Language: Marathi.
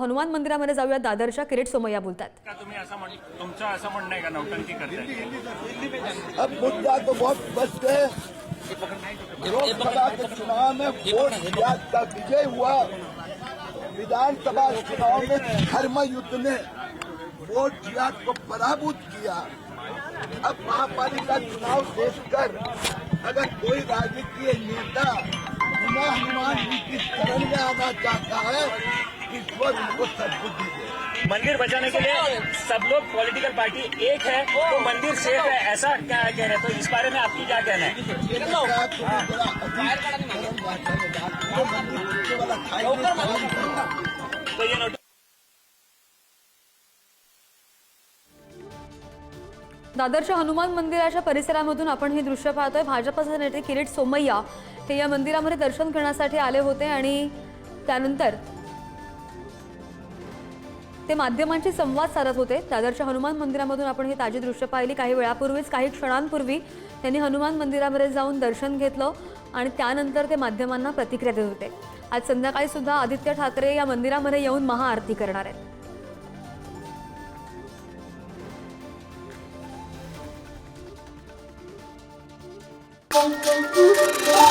हनुमान मंदिरामध्ये जाऊया दादरच्या किरीट सोमय्या बोलतात. का तुम्ही असं म्हण तुमचं असं म्हणणं आहे का? नौटंकी करताय. अब मुद्दा तो बहुत स्पष्ट है। लोकसभा के चुनाव में वोट जिहाद का विजय हुआ। विधानसभा चुनाव में धर्म युद्ध ने वोट जिहाद को पराभूत किया। अब महापालिका चुनाव देखकर अगर कोई राजकीय नेता बिना हनुमान जी की शरण में आना चाहता है ईश्वर उनको सद्बुद्धि दे मंदिर बचाने के लिए सब लोग पॉलिटिकल पार्टी एक है तो मंदिर सेफ है ऐसा क्या कह रहे हैं? तो इस बारे में आपकी क्या कहना है? तो ये नोट दादरच्या हनुमान मंदिराच्या परिसरामधून आपण हे दृश्य पाहतोय. भाजपचे नेते किरीट सोमय्या हे या मंदिरामध्ये दर्शन करण्यासाठी आले होते आणि त्यानंतर ते माध्यमांशी संवाद साधत होते. दादरच्या हनुमान मंदिरामधून आपण ही ताजी दृश्य पाहिली. काही वेळापूर्वीच काही क्षणांपूर्वी त्यांनी हनुमान मंदिरामध्ये जाऊन दर्शन घेतलं आणि त्यानंतर ते माध्यमांना प्रतिक्रिया देत होते. आज संध्याकाळी सुद्धा आदित्य ठाकरे या मंदिरामध्ये येऊन महाआरती करणार आहेत. Thank you.